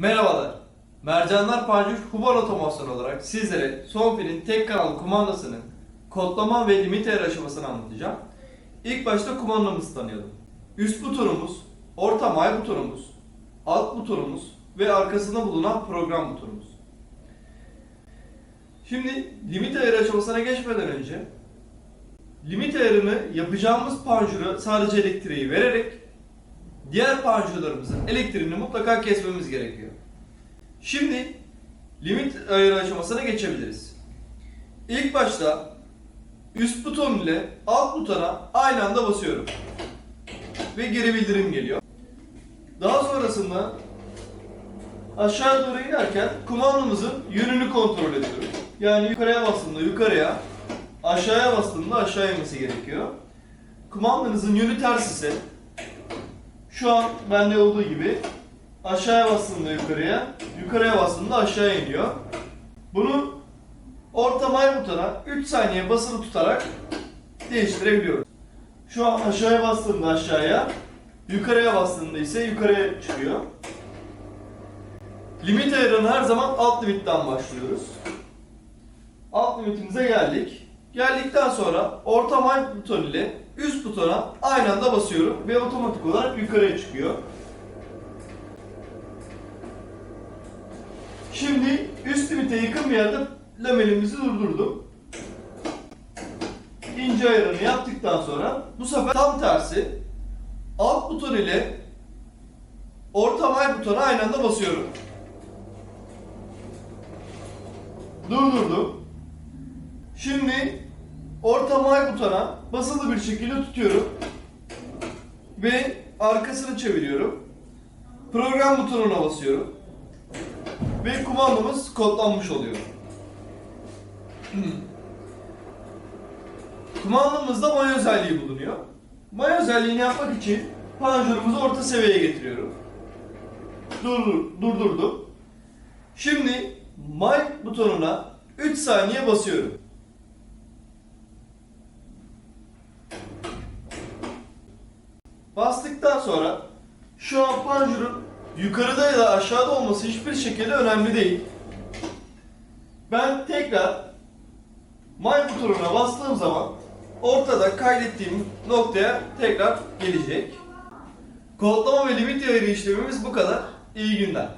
Merhabalar. Mercanlar Panjur Hubar Otomasyon olarak sizlere Sonfil'in tek kanal kumandasının kodlama ve limit ayarı aşamasını anlatacağım. İlk başta kumandamızı tanıyalım. Üst butonumuz, orta may butonumuz, alt butonumuz ve arkasında bulunan program butonumuz. Şimdi limit ayarı aşamasına geçmeden önce limit ayarını yapacağımız panjura sadece elektriği vererek diğer panjurlarımızın elektriğini mutlaka kesmemiz gerekiyor. Şimdi limit ayarı aşamasına geçebiliriz. İlk başta üst buton ile alt butona aynı anda basıyorum. Ve geri bildirim geliyor. Daha sonrasında aşağı doğru inerken kumandamızın yönünü kontrol ediyorum. Yani yukarıya bastığımda yukarıya, aşağıya bastığımda aşağı inmesi gerekiyor. Kumandanızın yönü ters ise şu an bende olduğu gibi aşağıya bastığımda yukarıya, yukarıya bastığımda aşağıya iniyor. Bunu orta may butona 3 saniye basılı tutarak değiştirebiliyoruz. Şu an aşağıya bastığımda aşağıya, yukarıya bastığımda ise yukarıya çıkıyor. Limit ayarını her zaman alt limitten başlıyoruz. Alt limitimize geldik. Geldikten sonra orta may buton ile üst butona aynı anda basıyorum ve otomatik olarak yukarıya çıkıyor. Şimdi üst limite yakın bir yerde lamelimizi durdurdum. İnce ayarını yaptıktan sonra bu sefer tam tersi alt buton ile orta may butona aynı anda basıyorum. Durdurdum. Şimdi orta may butona basılı bir şekilde tutuyorum. Ve arkasını çeviriyorum. Program butonuna basıyorum. Ve kumandamız kodlanmış oluyor. Kumandamızda may özelliği bulunuyor. May özelliğini yapmak için panjurumuzu orta seviyeye getiriyorum. Durdur, durdurdum. Şimdi may butonuna 3 saniye basıyorum. Bastıktan sonra şu an panjurun yukarıda ya da aşağıda olması hiçbir şekilde önemli değil. Ben tekrar may butonuna bastığım zaman ortada kaydettiğim noktaya tekrar gelecek. Kodlama ve limit ayarı işlemimiz bu kadar. İyi günler.